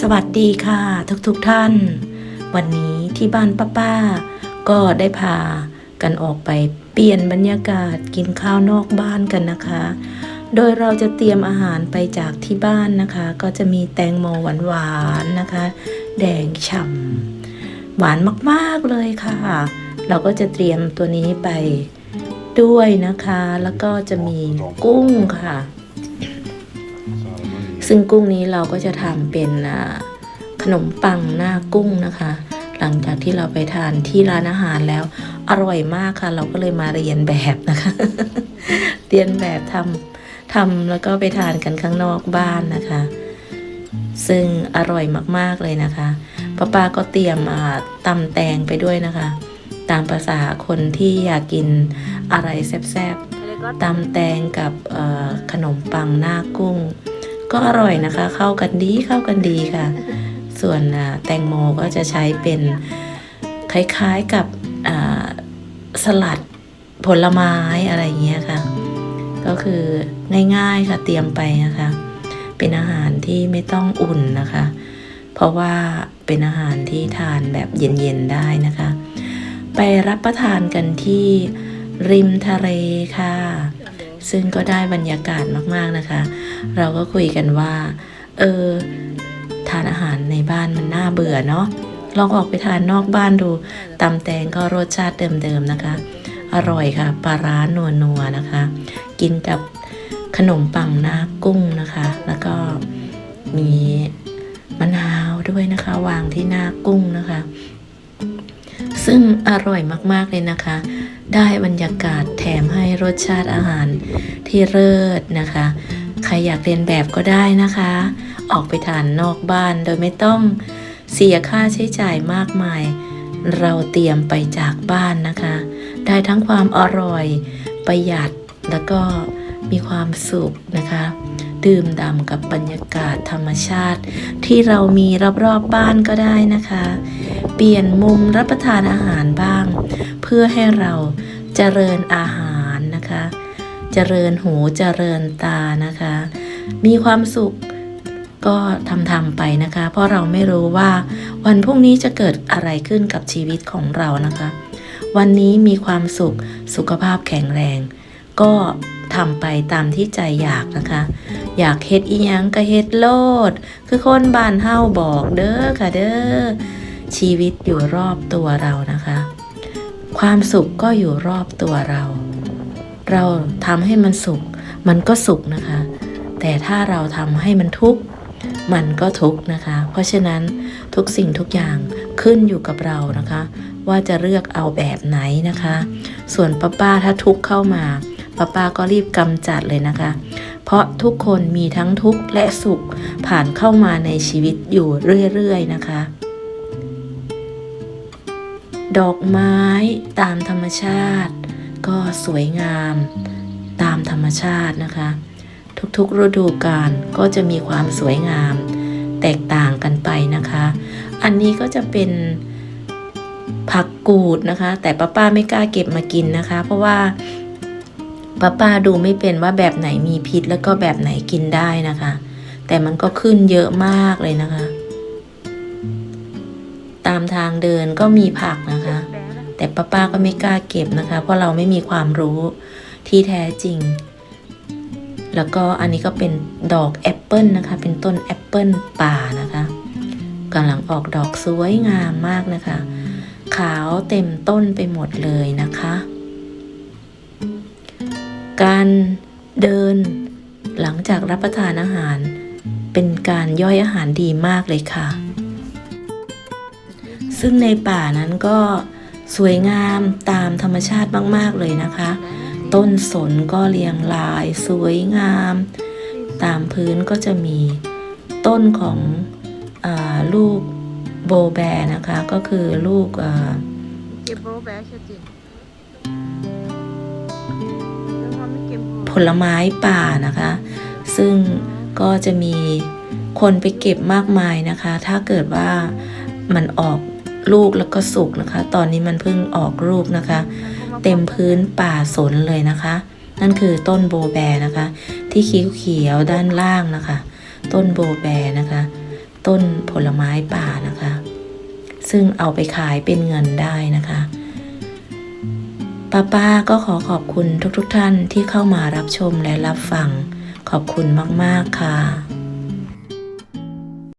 สวัสดีค่ะทุกๆทท่าน วันนี้ที่บ้านป้าป้าๆก็ได้พากันออกไปเปลี่ยนบรรยากาศกินข้าวนอกบ้านกันนะคะ โดยเราจะเตรียมอาหารไปจากที่บ้านนะคะ ก็จะมีแตงโมหวานๆนะคะ แดงฉ่ำหวานมากๆเลยค่ะ เราก็จะเตรียมตัวนี้ไปด้วยนะคะ แล้วก็จะมีกุ้งค่ะ ซึ่งกุ้งนี้เราก็จะทำเป็นขนมปังหน้ากุ้งนะคะ หลังจากที่เราไปทานที่ร้านอาหารแล้วอร่อยมากค่ะ เราก็เลยมาเรียนแบบนะคะ เรียนแบบทำทำแล้วก็ไปทานกันข้างนอกบ้านนะคะ ซึ่งอร่อยมากๆเลยนะคะป้าป้าก็เตรียมตำแตงไปด้วยนะคะ ตามภาษาคนที่อยากกินอะไรแซ่บๆตำแตงกับขนมปังหน้ากุ้ง ก็อร่อยนะคะ เข้ากันดีเข้ากันดีค่ะ ส่วนแตงโมก็จะใช้เป็นคล้ายๆกับสลัดผลไม้อะไรเงี้ยค่ะ ก็คือง่ายๆค่ะเตรียมไปนะคะ เป็นอาหารที่ไม่ต้องอุ่นนะคะ เพราะว่าเป็นอาหารที่ทานแบบเย็นๆได้นะคะ ไปรับประทานกันที่ริมทะเลค่ะ ซึ่งก็ได้บรรยากาศมากๆนะคะ เราก็คุยกันว่า เออ ทานอาหารในบ้านมันน่าเบื่อเนาะลองออกไปทานนอกบ้านดูตำแตงก็รสชาติเดิมๆนะคะ อร่อยค่ะปลาร้านัวๆนะคะ กินกับขนมปังหน้ากุ้งนะคะ แล้วก็มีมะนาวด้วยนะคะ วางที่หน้ากุ้งนะคะ อร่อยมากๆเลยนะคะ ได้บรรยากาศแถมให้รสชาติอาหารที่เลิศนะคะ ใครอยากเรียนแบบก็ได้นะคะ ออกไปทานนอกบ้านโดยไม่ต้องเสียค่าใช้จ่ายมากมาย เราเตรียมไปจากบ้านนะคะ ได้ทั้งความอร่อยประหยัดแล้วก็มีความสุขนะคะ ดื่มด่ำกับบรรยากาศธรรมชาติ ที่เรามีรอบๆบบ้านก็ได้นะคะ เปลี่ยนมุมรับประทานอาหารบ้าง เพื่อให้เราเจริญอาหารนะคะ เจริญหูเจริญตานะคะ มีความสุขก็ทำทำไปนะคะ เพราะเราไม่รู้ว่าวันพรุ่งนี้จะเกิดอะไรขึ้นกับชีวิตของเรานะคะ วันนี้มีความสุขสุขภาพแข็งแรง ก็ทำไปตามที่ใจอยากนะคะ อยากเฮ็ดอีหยังก็เฮ็ดโลด คือคนบ้านเฮาบอกเด้อค่ะเด้อชีวิตอยู่รอบตัวเรานะคะ ความสุขก็อยู่รอบตัวเรา เราทำให้มันสุข มันก็สุขนะคะ แต่ถ้าเราทำให้มันทุกข์มันก็ทุกข์นะคะ เพราะฉะนั้นทุกสิ่งทุกอย่างขึ้นอยู่กับเรานะคะ ว่าจะเลือกเอาแบบไหนนะคะ ส่วนป้าป้าถ้าทุกข์เข้ามาป้าป้าก็รีบกำจัดเลยนะคะ ราะทุกคนมีทั้งทุกข์และสุขผ่านเข้ามาในชีวิตอยู่เรื่อยๆนะคะ ดอกไม้ตามธรรมชาติ ก็สวยงามตามธรรมชาตินะคะ ทุกๆฤดูกาลก็จะมีความสวยงาม แตกต่างกันไปนะคะ อันนี้ก็จะเป็นผักกูดนะคะ แต่ป้าป้าไม่กล้าเก็บมากินนะคะ เพราะว่า ป้าป้าดูไม่เป็นว่าแบบไหนมีพิษแล้วก็แบบไหนกินได้นะคะ แต่มันก็ขึ้นเยอะมากเลยนะคะ ตามทางเดินก็มีผักนะคะ แต่ป้าป้าก็ไม่กล้าเก็บนะคะ เพราะเราไม่มีความรู้ที่แท้จริง แล้วก็อันนี้ก็เป็นดอกแอปเปิลนะคะ เป็นต้นแอปเปิลป่านะคะกำลังออกดอกสวยงามมากนะคะ ขาวเต็มต้นไปหมดเลยนะคะ การเดิน หลังจากรับประทานอาหาร เป็นการย่อยอาหารดีมากเลยค่ะ ซึ่งในป่านั้นก็สวยงามตามธรรมชาติมาก ๆ เลยนะคะ ต้นสนก็เรียงรายสวยงาม ตามพื้นก็จะมีต้นของอลูกโบแบนะคะ ก็คือลูกอ่าเก็บโบแบชจริ ผลไม้ป่านะคะ ซึ่งก็จะมีคนไปเก็บมากมายนะคะ ถ้าเกิดว่ามันออกลูกแล้วก็สุกนะคะ ตอนนี้มันเพิ่งออกลูกนะคะ เต็มพื้นป่าสนเลยนะคะ นั่นคือต้นโบแบนะคะ ที่เขียวด้านล่างนะคะ ต้นโบแบนะคะ ต้นผลไม้ป่านะคะ ซึ่งเอาไปขายเป็นเงินได้นะคะ ป้าป้าก็ขอขอบคุณทุกๆทท่านที่เข้ามารับชมและรับฟัง ขอบคุณมาก ๆ ค่ะ